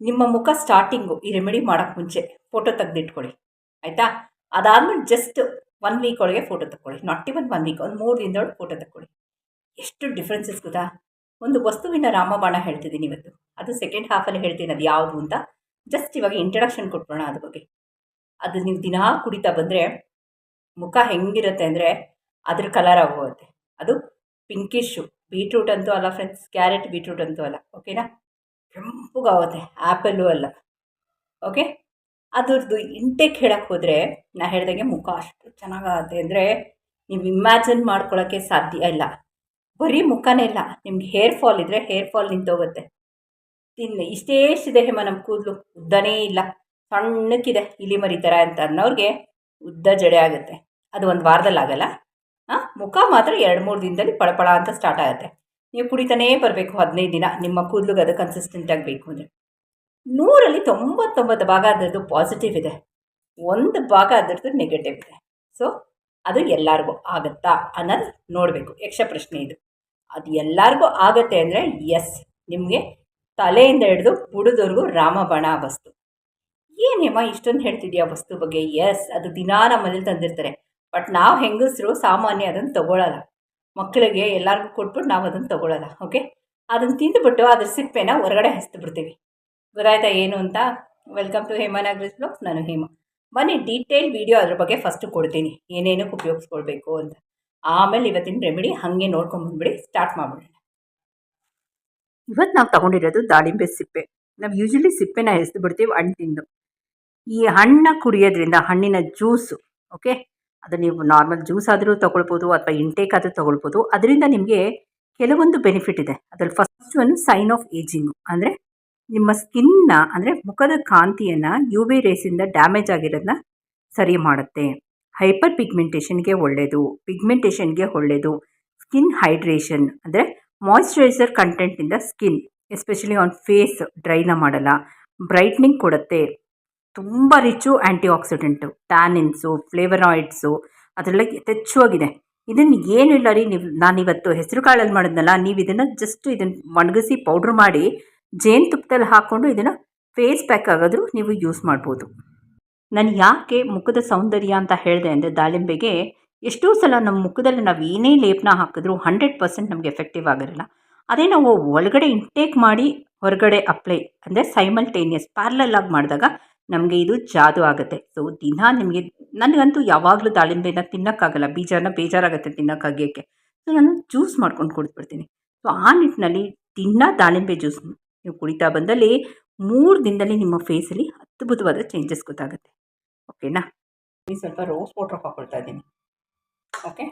ನಿಮ್ಮ ಮುಖ ಸ್ಟಾರ್ಟಿಂಗು ಈ ರೆಮಿಡಿ ಮಾಡೋಕ್ಕೆ ಮುಂಚೆ ಫೋಟೋ ತೆಗೆದಿಟ್ಕೊಳ್ಳಿ, ಆಯಿತಾ? ಅದಾದ್ಮೇಲೆ ಜಸ್ಟ್ ಒನ್ ವೀಕ್ ಒಳಗೆ ಫೋಟೋ ತಗೊಳ್ಳಿ ನಾಟ್ ಇವನ್ ಒನ್ ವೀಕ್ ಒಂದು ಮೂರು ದಿನದೊಳಗೆ ಫೋಟೋ ತಗೊಳ್ಳಿ ಎಷ್ಟು ಡಿಫ್ರೆನ್ಸಸ್ ಗೊತ್ತಾ? ಒಂದು ವಸ್ತುವಿನ ರಾಮಬಾಣ ಹೇಳ್ತಿದ್ದೀನಿ ಇವತ್ತು. ಅದು ಸೆಕೆಂಡ್ ಹಾಫಲ್ಲಿ ಹೇಳ್ತೀನಿ ಅದು ಯಾವುದು ಅಂತ. ಜಸ್ಟ್ ಇವಾಗ ಇಂಟ್ರಡಕ್ಷನ್ ಕೊಟ್ಬೋಣ ಅದ್ರ ಬಗ್ಗೆ. ಅದು ನೀವು ದಿನಾ ಕುಡಿತಾ ಬಂದರೆ ಮುಖ ಹೆಂಗಿರುತ್ತೆ ಅಂದರೆ ಅದ್ರ ಕಲರ್ ಆಗೋಗುತ್ತೆ. ಅದು ಪಿಂಕಿಶು ಬೀಟ್ರೂಟ್ ಅಂತೂ ಅಲ್ಲ ಫ್ರೆಂಡ್ಸ್ ಕ್ಯಾರೆಟ್ ಬೀಟ್ರೂಟ್ ಅಂತೂ ಅಲ್ಲ ಓಕೆನಾ ಕೆಂಪಗಾಗುತ್ತೆ ಆ್ಯಪಲ್ಲು ಅಲ್ಲ. ಓಕೆ ಅದರದ್ದು ಇಂಟೇಕ್ ಹೇಳಕ್ಕೆ ಹೋದರೆ, ನಾ ಹೇಳ್ದಂಗೆ ಮುಖ ಅಷ್ಟು ಚೆನ್ನಾಗಾಗುತ್ತೆ ಅಂದರೆ, ನೀವು ಇಮ್ಯಾಜಿನ್ ಮಾಡ್ಕೊಳ್ಳೋಕ್ಕೆ ಸಾಧ್ಯ ಇಲ್ಲ. ಬರೀ ಮುಖನೇ ಇಲ್ಲ. ನಿಮ್ಗೆ ಹೇರ್ ಫಾಲ್ ಇದ್ದರೆ ಹೇರ್ ಫಾಲ್ ನಿಂತೋಗುತ್ತೆ. ತಿನ್ನ ಇಷ್ಟೇ ಎಷ್ಟಿದೆ ಹೇಮ ನಮ್ಮ ಕೂದಲು, ಉದ್ದನೇ ಇಲ್ಲ. ಸಣ್ಣಕ್ಕಿದೆ, ಇಲಿ ಮರಿ ಥರ ಅಂತ ಅನ್ನೋರಿಗೆ ಉದ್ದ ಜಡೆ ಆಗುತ್ತೆ. ಅದು ಒಂದು ವಾರದಲ್ಲಿ ಆಗಲ್ಲ ಹಾಂ? ಮುಖ ಮಾತ್ರ ಎರಡು ಮೂರು ದಿನದಲ್ಲಿ ಪಳಪಳ ಅಂತ ಸ್ಟಾರ್ಟ್ ಆಗುತ್ತೆ. ನೀವು ಕುಡಿತಾನೇ ಬರಬೇಕು ಹದಿನೈದು ದಿನ. ನಿಮ್ಮ ಕೂದಲಿಗೆ ಅದು ಕನ್ಸಿಸ್ಟೆಂಟ್ ಆಗಬೇಕು ಅಂದರೆ. ನೂರಲ್ಲಿ ತೊಂಬತ್ತೊಂಬತ್ತು ಭಾಗ ಅದರದ್ದು ಪಾಸಿಟಿವ್ ಇದೆ. ಒಂದು ಭಾಗ ಅದರದ್ದು ನೆಗೆಟಿವ್ ಇದೆ. ಸೊ ಅದು ಎಲ್ಲರಿಗೂ ಆಗುತ್ತಾ ಅನ್ನೋದು ನೋಡಬೇಕು. ಯಕ್ಷ ಪ್ರಶ್ನೆ ಇದು. ಅದು ಎಲ್ಲರಿಗೂ ಆಗುತ್ತೆ ಅಂದರೆ ಎಸ್ ನಿಮಗೆ ತಲೆಯಿಂದ ಹಿಡಿದು ಬುಡದವರೆಗೂ ರಾಮಬಾಣ ವಸ್ತು. ಏನೇಮ್ಮ ಇಷ್ಟೊಂದು ಹೇಳ್ತಿದ್ಯಾ ವಸ್ತು ಬಗ್ಗೆ? ಎಸ್ ಅದು ದಿನಾ ನಮ್ಮನೇಲಿ ತಂದಿರ್ತಾರೆ. ಬಟ್ ನಾವು ಹೆಂಗಸರು ಸಾಮಾನ್ಯ ಅದನ್ನು ತೊಗೊಳ್ಳಲ್ಲ ಮಕ್ಕಳಿಗೆ ಎಲ್ಲರಿಗೂ ಕೊಟ್ಬಿಟ್ಟು ನಾವು ಅದನ್ನು ತೊಗೊಳ್ಳಲ್ಲ ಓಕೆ ಅದನ್ನು ತಿಂದುಬಿಟ್ಟು ಅದ್ರ ಸಿಪ್ಪೆನ ಹೊರಗಡೆ ಹಸ್ತು ಬಿಡ್ತೀವಿ ಗೊತ್ತಾಯ್ತಾ ಏನು ಅಂತ? ವೆಲ್ಕಮ್ ಟು ಹೇಮನಾಗ್ರೀಸ್ ಬ್ಲಾಗ್ಸ್ ನಾನು ಹೇಮ. ಬನ್ನಿ ಡೀಟೇಲ್ ವಿಡಿಯೋ ಅದ್ರ ಬಗ್ಗೆ ಫಸ್ಟು ಕೊಡ್ತೀನಿ. ಏನೇನಕ್ಕೆ ಉಪಯೋಗಿಸ್ಕೊಳ್ಬೇಕು ಅಂತ. ಆಮೇಲೆ ಇವತ್ತಿನ ರೆಮಿಡಿ ಹಾಗೆ ನೋಡ್ಕೊಂಬಂದ್ಬಿಡಿ ಸ್ಟಾರ್ಟ್ ಮಾಡಿಬಿಡೋಣ. ಇವತ್ತು ನಾವು ತಗೊಂಡಿರೋದು ದಾಳಿಂಬೆ ಸಿಪ್ಪೆ. ನಾವು ಯೂಶಲಿ ಸಿಪ್ಪೆನ ಎಸ್ದು ಬಿಡ್ತೀವಿ ಹಣ್ಣು ತಿಂದು. ಈ ಹಣ್ಣು ಕುಡಿಯೋದ್ರಿಂದ ಹಣ್ಣಿನ ಜ್ಯೂಸು ಓಕೆ ಅದು ನೀವು ನಾರ್ಮಲ್ ಜ್ಯೂಸ್ ಆದರೂ ತೊಗೊಳ್ಬೋದು ಅಥವಾ ಇಂಟೇಕ್ ಆದರೂ ತೊಗೊಳ್ಬೋದು. ಅದರಿಂದ ನಿಮಗೆ ಕೆಲವೊಂದು ಬೆನಿಫಿಟ್ ಇದೆ. ಅದರಲ್ಲಿ first one sign of ageing ಅಂದರೆ ನಿಮ್ಮ ಸ್ಕಿನ್ನ ಅಂದರೆ ಮುಖದ ಕಾಂತಿಯನ್ನು ಯು ವಿ ರೇಸಿಂದ ಡ್ಯಾಮೇಜ್ ಆಗಿರೋದನ್ನ ಸರಿ ಮಾಡುತ್ತೆ. ಹೈಪರ್ ಪಿಗ್ಮೆಂಟೇಷನ್ಗೆ ಒಳ್ಳೆಯದು ಪಿಗ್ಮೆಂಟೇಷನ್ಗೆ ಒಳ್ಳೆಯದು ಸ್ಕಿನ್ ಹೈಡ್ರೇಷನ್ ಅಂದರೆ ಮಾಯಿಶ್ಚರೈಸರ್ ಕಂಟೆಂಟಿಂದ ಸ್ಕಿನ್ ಎಸ್ಪೆಷಲಿ ಆನ್ ಫೇಸ್ ಡ್ರೈನ ಮಾಡಲ್ಲ. ಬ್ರೈಟ್ನಿಂಗ್ ಕೊಡುತ್ತೆ. ತುಂಬ ರಿಚು ಆ್ಯಂಟಿ ಆಕ್ಸಿಡೆಂಟು ಟ್ಯಾನಿನ್ಸು ಫ್ಲೇವರಾಯ್ಡ್ಸು ಅದರೆಲ್ಲ ಯಥೇಚ್ಛವಾಗಿದೆ ಇದನ್ನು ಏನು ಇಲ್ಲ ರೀ, ನೀವು ನಾನಿವತ್ತು ಹೆಸರು ಕಾಳಲ್ಲಿ ಮಾಡಿದ್ನಲ್ಲ, ನೀವು ಇದನ್ನು ಜಸ್ಟ್ ಇದನ್ನು ಒಣಗಿಸಿ ಪೌಡ್ರ್ ಮಾಡಿ ಜೇನುತುಪ್ಪದಲ್ಲಿ ಹಾಕ್ಕೊಂಡು ಇದನ್ನು ಫೇಸ್ ಪ್ಯಾಕ್ ಆಗಾದರೂ ನೀವು ಯೂಸ್ ಮಾಡ್ಬೋದು. ನಾನು ಯಾಕೆ ಮುಖದ ಸೌಂದರ್ಯ ಅಂತ ಹೇಳಿದೆ ಅಂದರೆ ದಾಳಿಂಬೆಗೆ ಎಷ್ಟೋ ಸಲ ನಮ್ಮ ಮುಖದಲ್ಲಿ ನಾವು ಏನೇ ಲೇಪನ ಹಾಕಿದ್ರೂ ಹಂಡ್ರೆಡ್ ಪರ್ಸೆಂಟ್ ನಮಗೆ ಎಫೆಕ್ಟಿವ್ ಆಗಿರಲ್ಲ. ಅದೇ ನಾವು ಒಳಗಡೆ ಇಂಟೇಕ್ ಮಾಡಿ ಹೊರಗಡೆ ಅಪ್ಲೈ ಅಂದರೆ ಸೈಮಲ್ಟೇನಿಯಸ್ ಪ್ಯಾರ್ಲಲ್ ಆಗಿ ಮಾಡಿದಾಗ ನಮಗೆ ಇದು ಜಾದು ಆಗುತ್ತೆ. ಸೊ ದಿನ ನಿಮಗೆ, ನನಗಂತೂ ಯಾವಾಗಲೂ ದಾಳಿಂಬೆನ ತಿನ್ನೋಕ್ಕಾಗಲ್ಲ. ಬೀಜನ ಬೇಜಾರಾಗುತ್ತೆ ತಿನ್ನೋಕ್ಕಾಗಿಯೋಕ್ಕೆ ಸೊ ನಾನು ಜ್ಯೂಸ್ ಮಾಡ್ಕೊಂಡು ಕುಡಿದ್ಬಿಡ್ತೀನಿ. ಸೊ ಆ ನಿಟ್ಟಿನಲ್ಲಿ ದಿನ ದಾಳಿಂಬೆ ಜ್ಯೂಸ್ ನೀವು ಕುಡಿತಾ ಬಂದಲ್ಲಿ ಮೂರು ದಿನದಲ್ಲಿ ನಿಮ್ಮ ಫೇಸಲ್ಲಿ ಅದ್ಭುತವಾದ ಚೇಂಜಸ್ ಗೊತ್ತಾಗುತ್ತೆ. ಓಕೆನಾ ಈ ಸ್ವಲ್ಪ ರೋಸ್ ವಾಟ್ರ್ ಹಾಕೊಳ್ತಾ ಇದ್ದೀನಿ. ಓಕೆ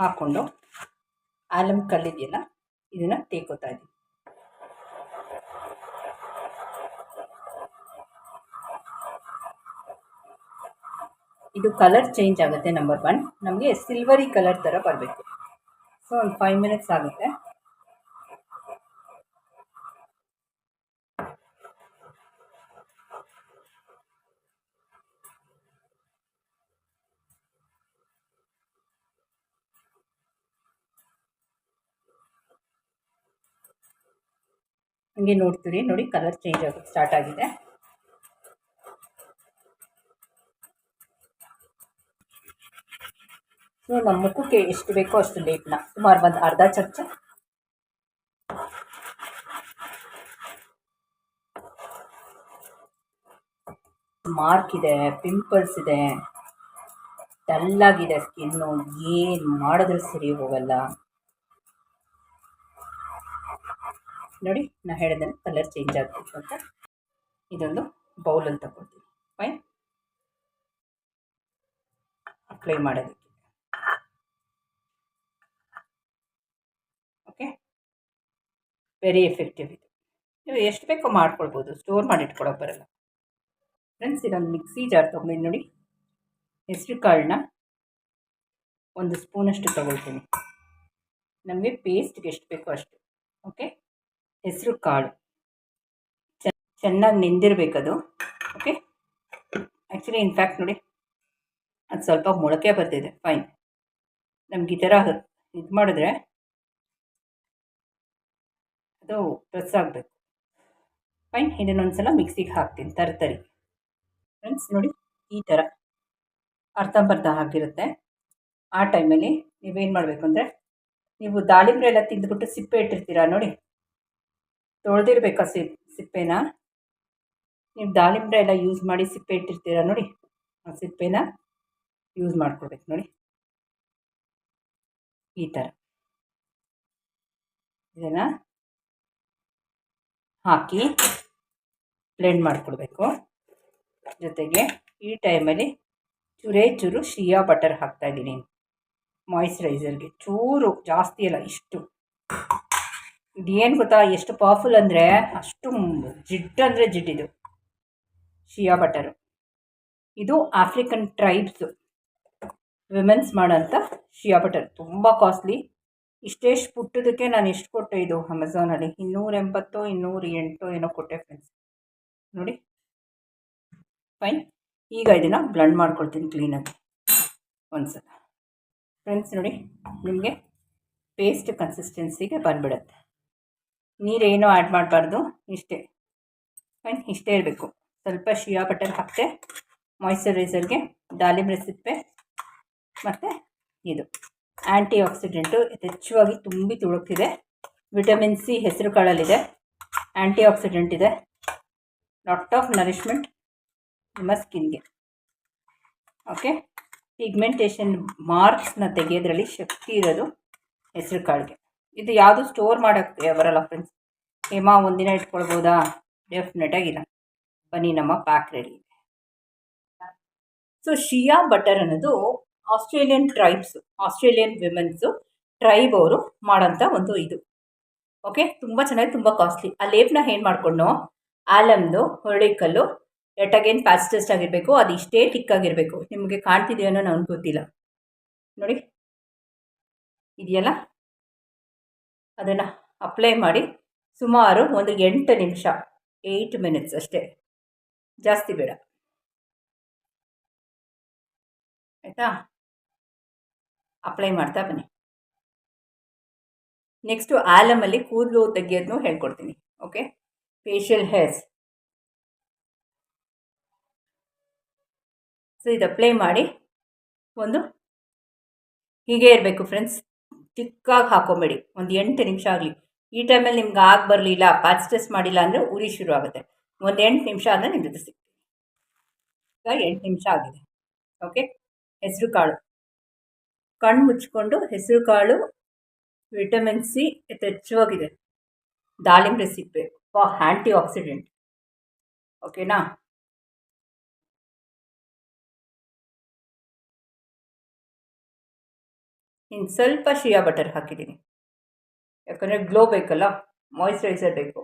ಹಾಕ್ಕೊಂಡು ಆಲಮ್ ಕಲ್ಲಿದೆಯಲ್ಲ, ಇದನ್ನು ತೇಕೋತಾ ಇದ್ದೀನಿ. ಇದು ಕಲರ್ ಚೇಂಜ್ ಆಗುತ್ತೆ ನಂಬರ್ ಒನ್ ನಮಗೆ ಸಿಲ್ವರಿ ಕಲರ್ ಥರ ಬರಬೇಕು. ಸೊ ಒಂದು ಫೈವ್ ಮಿನಿಟ್ಸ್ ಆಗುತ್ತೆ. ಹಂಗೆ ನೋಡ್ತೀರಿ, ನೋಡಿ ಕಲರ್ ಚೇಂಜ್ ಆಗೋಕ್ಕೆ ಸ್ಟಾರ್ಟ್ ಆಗಿದೆ. ಸೊ ನಮ್ಮ ಮುಖಕ್ಕೆ ಎಷ್ಟು ಬೇಕೋ ಅಷ್ಟು ಲೇಪನ. ಸುಮಾರು ಒಂದು ಅರ್ಧ ಚಮಚ. ಮಾರ್ಕ್ ಇದೆ ಪಿಂಪಲ್ಸ್ ಇದೆ. ಡಲ್ಲಾಗಿದೆ ಸ್ಕಿನ್ನು ಏನು ಮಾಡಿದ್ರೂ ಸರಿ ಹೋಗಲ್ಲ. ನೋಡಿ, ನಾ ಹೇಳಿದೆ ಕಲರ್ ಚೇಂಜ್ ಆಗಬೇಕು ಅಂತ. ಇದೊಂದು ಬೌಲಲ್ಲಿ ತಗೊಳ್ತೀನಿ. ಫೈನ್ ಅಪ್ಲೈ ಮಾಡೋದಕ್ಕೆ ಓಕೆ ವೆರಿ ಎಫೆಕ್ಟಿವ್ ಇದು. ನೀವು ಎಷ್ಟು ಬೇಕೋ ಮಾಡ್ಕೊಳ್ಬೋದು. ಸ್ಟೋರ್ ಮಾಡಿ ಇಟ್ಕೊಳಕ್ಕೆ ಬರಲ್ಲ. ಫ್ರೆಂಡ್ಸ್ ಇದೊಂದು ಮಿಕ್ಸಿ ಜಾರ್ ತೊಗೊಂಡಿದ್ದು ನೋಡಿ. ಹೆಸರು ಕಾಳನ್ನ ಒಂದು ಸ್ಪೂನಷ್ಟು ತೊಗೊಳ್ತೀನಿ. ನಮಗೆ ಪೇಸ್ಟ್ಗೆ ಎಷ್ಟು ಬೇಕೋ ಅಷ್ಟು. ಓಕೆ ಹೆಸರು ಕಾಳು. ಚೆನ್ನಾಗಿ ನೆಂದಿರಬೇಕದು. ಓಕೆ ಆ್ಯಕ್ಚುಲಿ ಇನ್ಫ್ಯಾಕ್ಟ್ ನೋಡಿ, ಅದು ಸ್ವಲ್ಪ ಮೊಳಕೆ ಬರ್ತಿದೆ. ಫೈನ್ ನಮ್ಗೆ ಈ ಥರ ಇದು ಮಾಡಿದ್ರೆ ಅದು ಪ್ರೆಸ್ ಆಗಬೇಕು. ಫೈನ್ ಇದನ್ನೊಂದು ಸಲ ಮಿಕ್ಸಿಗೆ ಹಾಕ್ತೀನಿ, ತರ್ತರಿ. ಫ್ರೆಂಡ್ಸ್ ನೋಡಿ, ಈ ಥರ ಅರ್ಧಂಬರ್ಧ ಆಗಿರುತ್ತೆ. ಆ ಟೈಮಲ್ಲಿ ನೀವೇನು ಮಾಡಬೇಕು ಅಂದರೆ, ನೀವು ದಾಳಿಂಬೆ ಎಲ್ಲ ತಿಂದ್ಬಿಟ್ಟು ಸಿಪ್ಪೆ ಇಟ್ಟಿರ್ತೀರಾ ನೋಡಿ? ತೊಳೆದಿರ್ಬೇಕಾ ಸಿ, ಸಿಪ್ಪೆನ? ನೀವು ದಾಳಿಂಬೆ ಎಲ್ಲ ಯೂಸ್ ಮಾಡಿ ಸಿಪ್ಪೆ ಇಟ್ಟಿರ್ತೀರಾ ನೋಡಿ? ಆ ಸಿಪ್ಪೆನ ಯೂಸ್ ಮಾಡ್ಕೊಳ್ಬೇಕು ನೋಡಿ. ಈ ಥರ ಇದನ್ನು ಹಾಕಿ ಬ್ಲೆಂಡ್ ಮಾಡಿಕೊಡ್ಬೇಕು. ಜೊತೆಗೆ ಈ ಟೈಮಲ್ಲಿ ಚೂರೇ ಚೂರು ಶಿಯಾ ಬಟರ್ ಹಾಕ್ತಾಯಿದ್ದೀನಿ ಮಾಯಿಶ್ಚರೈಸರ್ಗೆ ಚೂರು ಜಾಸ್ತಿ ಅಲ್ಲ, ಇಷ್ಟು. ಇದೇನು ಗೊತ್ತಾ, ಎಷ್ಟು ಪವರ್ಫುಲ್ ಅಂದರೆ ಅಷ್ಟು ಜಿಡ್ಡು ಅಂದರೆ ಜಿಡ್ಡಿದು ಶಿಯಾ ಬಟರು ಇದು ಆಫ್ರಿಕನ್ ಟ್ರೈಬ್ಸು ವಿಮೆನ್ಸ್ ಮಾಡೋಂಥ ಶಿಯಾ ಬಟರ್ ತುಂಬ ಕಾಸ್ಟ್ಲಿ ಇಷ್ಟೆಷ್ಟು ಪುಟ್ಟದಕ್ಕೆ ನಾನು ಇಷ್ಟು ಕೊಟ್ಟೆ ಇದು ಅಮೆಝಾನಲ್ಲಿ ಇನ್ನೂರ ಎಂಬತ್ತು, ಇನ್ನೂರ ಎಂಟು ಏನೋ ಕೊಟ್ಟೆ ಫ್ರೆಂಡ್ಸ್ ನೋಡಿ. ಫೈನ್ ಈಗ ಇದನ್ನು ಬ್ಲೆಂಡ್ ಮಾಡ್ಕೊಳ್ತೀನಿ ಕ್ಲೀನಾಗಿ ಒಂದು ಸಲ ಫ್ರೆಂಡ್ಸ್ ನೋಡಿ, ನಿಮಗೆ ಪೇಸ್ಟ್ ಕನ್ಸಿಸ್ಟೆನ್ಸಿಗೆ ಬಂದ್ಬಿಡುತ್ತೆ. ನೀರೇನೂ ಆ್ಯಡ್ ಮಾಡಬಾರ್ದು, ಇಷ್ಟೇ. ಫೈನ್ ಇಷ್ಟೇ ಇರಬೇಕು. ಸ್ವಲ್ಪ ಶಿಯಾ ಬಟರ್ ಹಾಕ್ತೆ ಮಾಯ್ಶ್ಚರೈಸರ್ಗೆ ದಾಳಿಂಬೆ ಸಿಪ್ಪೆ ಮತ್ತು ಇದು. ಆ್ಯಂಟಿ ಆಕ್ಸಿಡೆಂಟು ಯಥೇಚ್ಛವಾಗಿ ತುಂಬಿ ತುಳುಕ್ತಿದೆ. ವಿಟಮಿನ್ ಸಿ ಹೆಸರು ಕಾಳಲ್ಲಿದೆ. ಆ್ಯಂಟಿ ಆಕ್ಸಿಡೆಂಟ್ ಇದೆ. ಲಾಟ್ ಆಫ್ ನರಿಷ್ಮೆಂಟ್ ನಿಮ್ಮ ಸ್ಕಿನ್ಗೆ. ಓಕೆ ಪಿಗ್ಮೆಂಟೇಷನ್ ಮಾರ್ಕ್ಸ್ನ ತೆಗೆಯೋದ್ರಲ್ಲಿ ಶಕ್ತಿ ಇರೋದು ಹೆಸರು ಕಾಳಿಗೆ. ಇದು ಯಾವುದು ಸ್ಟೋರ್ ಮಾಡೋಕ್ಕೆ ಬರಲ್ಲ ಫ್ರೆಂಡ್ಸ್ ಹೇಮಾ, ಒಂದಿನ ಇಟ್ಕೊಳ್ಬೋದಾ? ಡೆಫಿನೆಟಾಗಿಲ್ಲ ಬನ್ನಿ, ನಮ್ಮ ಪ್ಯಾಕ್ ರೆಡಿ ಇದೆ. ಸೊ ಶಿಯಾ ಬಟರ್ ಅನ್ನೋದು Australian tribes Australian women's tribe ಅವರು ಮಾಡೋಂಥ ಒಂದು ಇದು. ಓಕೆ ತುಂಬ ಚೆನ್ನಾಗಿ, ತುಂಬ ಕಾಸ್ಟ್ಲಿ ಆ ಲೇಪ್ನ ಏನು ಮಾಡಿಕೊಂಡು ಆಲಮ್ದು, ಹೊರಳಿಕಲ್ಲು ಅಗೇನ್ ಪ್ಯಾಸ್ಟೆಸ್ಟ್ ಆಗಿರಬೇಕು. ಅದು ಇಷ್ಟೇ ಟಿಕ್ಕಾಗಿರಬೇಕು ನಿಮಗೆ ಕಾಣ್ತಿದೆಯೋ ನನಗೆ ಗೊತ್ತಿಲ್ಲ. ನೋಡಿ. ಇದೆಯಲ್ಲ? ಅದನ್ನು ಅಪ್ಲೈ ಮಾಡಿ ಸುಮಾರು ಒಂದು ಎಂಟು ನಿಮಿಷ ಏಯ್ಟ್ ಮಿನಿಟ್ಸ್ ಅಷ್ಟೇ. ಜಾಸ್ತಿ ಬೇಡ. ಆಯಿತಾ? ಅಪ್ಲೈ ಮಾಡ್ತಾ ಬನ್ನಿ. ನೆಕ್ಸ್ಟು ಆಲಮಲ್ಲಿ ಕೂದಲು ತೆಗಿಯೋದನ್ನು ಹೇಳ್ಕೊಡ್ತೀನಿ ಓಕೆ ಫೇಶಿಯಲ್ ಹೇರ್ಸ್ ಸೊ ಇದು ಅಪ್ಲೈ ಮಾಡಿ, ಒಂದು ಹೀಗೆ ಇರಬೇಕು ಫ್ರೆಂಡ್ಸ್ ಚಿಕ್ಕಾಗಿ ಹಾಕೊಬೇಡಿ, ಒಂದು ಎಂಟು ನಿಮಿಷ ಆಗಲಿ. ಈ ಟೈಮಲ್ಲಿ ನಿಮ್ಗೆ ಆಗಿ ಬರಲಿಲ್ಲ ಪ್ಯಾಚ್ ಟೆಸ್ಟ್ ಮಾಡಿಲ್ಲ ಅಂದರೆ ಉರಿ ಶುರು ಆಗುತ್ತೆ. ಒಂದು ಎಂಟು ನಿಮಿಷ ಆದರೆ ನಿಮ್ಮ ಈಗ ಎಂಟು ನಿಮಿಷ ಆಗಿದೆ ಓಕೆ ಹೆಸರು ಕಾಳು. ಕಣ್ಣು ಮುಚ್ಕೊಂಡು ಹೆಸರು ಕಾಳು, ವಿಟಮಿನ್ ಸಿ ಯಥೇಚ್ಛವಾಗಿದೆ. ದಾಳಿಂಬೆ ಸಿಪ್ಪೆ ಆ್ಯಂಟಿ ಆಕ್ಸಿಡೆಂಟ್ ಓಕೆನಾ? ಇನ್ನು ಸ್ವಲ್ಪ ಶಿಯಾ ಬಟರ್ ಹಾಕಿದ್ದೀನಿ. ಯಾಕಂದರೆ ಗ್ಲೋ ಬೇಕಲ್ಲ ಮಾಯಿಶ್ಚರೈಸರ್ ಬೇಕು.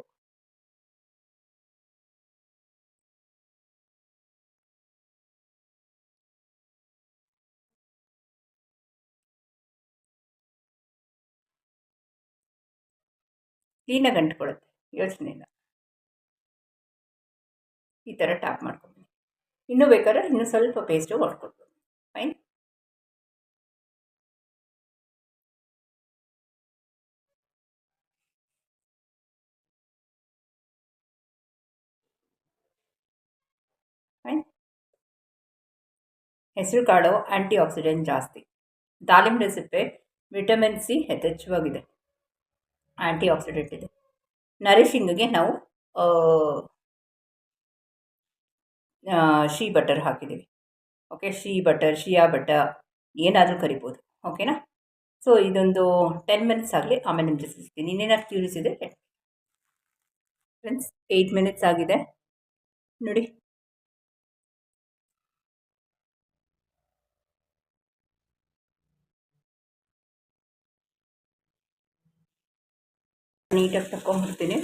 ಕ್ಲೀನಾಗಿ ಅಂಟ್ಕೊಳ್ಳುತ್ತೆ ಯೋಚನೆ ಇಲ್ಲ ಈ ಥರ ಟ್ಯಾಪ್ ಮಾಡ್ಕೊತೀನಿ ಇನ್ನೂ ಬೇಕಾದ್ರೆ ಇನ್ನೂ ಸ್ವಲ್ಪ ಪೇಸ್ಟು ಹೊಡ್ಕೊಡ್ಬೋದು ಫೈನ್? ಫೈನ್? ಹೆಸರು ಕಾಳು ಆ್ಯಂಟಿ ಆಕ್ಸಿಡೆಂಟ್ ಜಾಸ್ತಿ. ದಾಳಿಂಬೆ ಸಿಪ್ಪೆ ವಿಟಮಿನ್ ಸಿ ಯಥೇಚ್ಛವಾಗಿದೆ. ಆ್ಯಂಟಿ ಆಕ್ಸಿಡೆಂಟ್ ಇದೆ. ನರಿಶಿಂಗಿಗೆ ನಾವು ಶೀ ಬಟರ್ ಹಾಕಿದ್ದೀವಿ. Okay, shea butter, shea butter, ಏನಾದರೂ ಕರಿಬೋದು. ಓಕೆನಾ? ಸೊ, ಇದೊಂದು ಟೆನ್ ಮಿನಿಟ್ಸ್ ಆಗಲಿ, ಆಮೇಲೆ ನಿಮ್ಮ ಜೊತೆ ಸಿಗ್ತೀನಿ ಇನ್ನೇನಾದ್ರು ಇದೆ ಫ್ರೆಂಡ್ಸ್ ಏಯ್ಟ್ ಮಿನಿಟ್ಸ್ ಆಗಿದೆ. ನೋಡಿ. ನೀಟಾಗಿ ತಗೊಂಡ್ಬರ್ತೀನಿ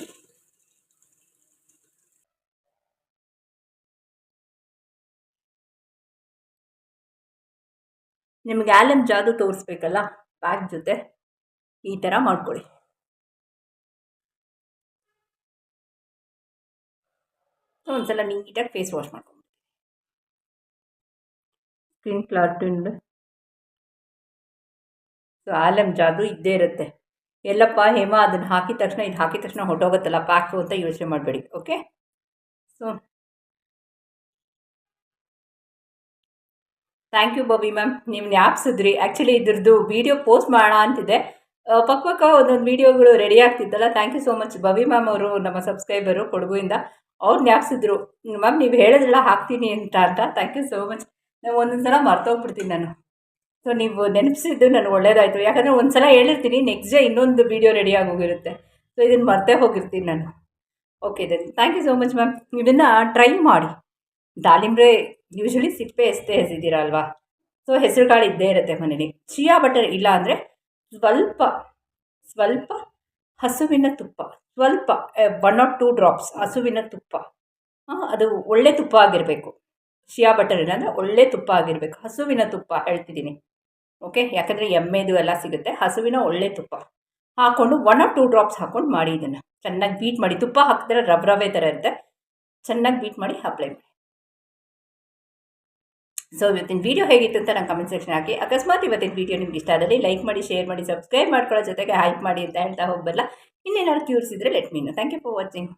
ನಿಮಗೆ ಆಲಮ್ ಜಾದು ತೋರಿಸ್ಬೇಕಲ್ಲ, ಬ್ಯಾಗ್ ಜೊತೆ? ಈ ಥರ ಮಾಡ್ಕೊಳ್ಳಿ. ಒಂದ್ಸಲ ನೀಟಾಗಿ ಫೇಸ್ ವಾಶ್ ಮಾಡ್ಕೊಂಡು ಸ್ಕಿನ್ ಕ್ಲಾಟಿಂಡ್ ಸೊ ಆಲಮ್ ಜಾದು ಇದ್ದೇ ಇರುತ್ತೆ. ಎಲ್ಲಪ್ಪ, ಹೇಮ, ಅದನ್ನು ಹಾಕಿದ ತಕ್ಷಣ, ಇದು ಹಾಕಿದ ತಕ್ಷಣ ಹೊಟ್ಟೋಗುತ್ತಲ್ಲ ಪ್ಯಾಕು ಅಂತ ಯೋಚನೆ ಮಾಡಬೇಡಿ okay so thank you Babi ma'am ನೀವು ನ್ಯಾಪ್ಸಿದ್ರಿ. ಆ್ಯಕ್ಚುಲಿ ಇದ್ರದ್ದು ವೀಡಿಯೋ ಪೋಸ್ಟ್ ಮಾಡೋಣ ಅಂತಿದೆ ಪಕ್ಕ ಪಕ್ಕ ಒಂದೊಂದು ವೀಡಿಯೋಗಳು ready ಆಗ್ತಿದ್ದಲ್ಲ thank you so much Babi ma'am ಅವರು, ನಮ್ಮ ಸಬ್ಸ್ಕ್ರೈಬರು ಕೊಡಗುಯಿಂದ. ಅವ್ರು ನ್ಯಾಪ್ಸಿದ್ರು. ಮ್ಯಾಮ್ ನೀವು ಹೇಳಿದ್ರಲ್ಲ ಹಾಕ್ತೀನಿ ಅಂತ ಅಂತ. ಥ್ಯಾಂಕ್ ಯು ಸೋ ಮಚ್ ನಾವು ಒಂದೊಂದು ಸಲ ಮರ್ತೋಗ್ಬಿಡ್ತೀನಿ ನಾನು. ಸೊ ನೀವು ನೆನಪಿಸಿದ್ದು ನನಗೆ ಒಳ್ಳೇದಾಯಿತು. ಯಾಕಂದರೆ ಒಂದು ಸಲ ಹೇಳಿರ್ತೀನಿ ನೆಕ್ಸ್ಟ್ ಡೇ ಇನ್ನೊಂದು ವೀಡಿಯೋ ರೆಡಿ ಹೋಗಿರುತ್ತೆ ಸೊ ಇದನ್ನು ಮರ್ತೇ ಹೋಗಿರ್ತೀನಿ ನಾನು. Okay then thank you so much ma'am ಇದನ್ನು ಟ್ರೈ ಮಾಡಿ. ದಾಳಿಂಬ್ರೆ ಯೂಶ್ವಲಿ ಸಿಪ್ಪೆ ಎಷ್ಟೇ ಎಸಿದ್ದೀರಾ ಅಲ್ವಾ? ಸೊ ಹೆಸರು ಕಾಳು ಇದ್ದೇ ಇರುತ್ತೆ ಮನೇಲಿ. ಚಿಯಾ ಬಟರ್ ಇಲ್ಲ ಅಂದರೆ ಸ್ವಲ್ಪ ಸ್ವಲ್ಪ ಹಸುವಿನ ತುಪ್ಪ. ಸ್ವಲ್ಪ ಒನ್ ಆರ್ ಟೂ ಡ್ರಾಪ್ಸ್ ಹಸುವಿನ ತುಪ್ಪ. ಅದು ಒಳ್ಳೆ ತುಪ್ಪ ಆಗಿರಬೇಕು. ಶಿಯಾ ಬಟರ್ ಇಲ್ಲ ಅಂದರೆ ಒಳ್ಳೆ ತುಪ್ಪ ಆಗಿರಬೇಕು. ಹಸುವಿನ ತುಪ್ಪ ಹೇಳ್ತಿದ್ದೀನಿ. ಓಕೆ ಯಾಕಂದರೆ ಎಮ್ಮೆದು ಎಲ್ಲ ಸಿಗುತ್ತೆ. ಹಸುವಿನ ಒಳ್ಳೆ ತುಪ್ಪ. ಹಾಕ್ಕೊಂಡು ಒನ್ ಆರ್ ಟೂ ಡ್ರಾಪ್ಸ್ ಹಾಕ್ಕೊಂಡು ಮಾಡಿ ಇದನ್ನು. ಚೆನ್ನಾಗಿ ಬೀಟ್ ಮಾಡಿ. ತುಪ್ಪ ಹಾಕಿದ್ರೆ ರಬ್ ರವೆ ಥರ ಇರುತ್ತೆ. ಚೆನ್ನಾಗಿ ಬೀಟ್ ಮಾಡಿ ಅಪ್ಲೈ ಮಾಡಿ. ಸೊ ಇವತ್ತಿನ ವೀಡಿಯೋ ಹೇಗಿತ್ತು ಅಂತ ನಾನು ಕಮೆಂಟ್ ಸೆಕ್ಷನ್ ಹಾಕಿ. ಅಕಸ್ಮಾತ್ ಇವತ್ತಿನ ವೀಡಿಯೋ ನಿಮ್ಗೆ ಇಷ್ಟ ಆದಲ್ಲಿ ಲೈಕ್ ಮಾಡಿ ಶೇರ್ ಮಾಡಿ ಸಬ್ಸ್ಕ್ರೈಬ್ ಮಾಡ್ಕೊಳ್ಳೋ ಜೊತೆಗೆ ಹೈಪ್ ಮಾಡಿ ಅಂತ ಹೇಳ್ತಾ ಹೋಗಬಲ್ಲ. ಇನ್ನೇನಾದ್ರು ಕ್ಯೂರ್ಸಿದ್ರೆ let me know thank you for watching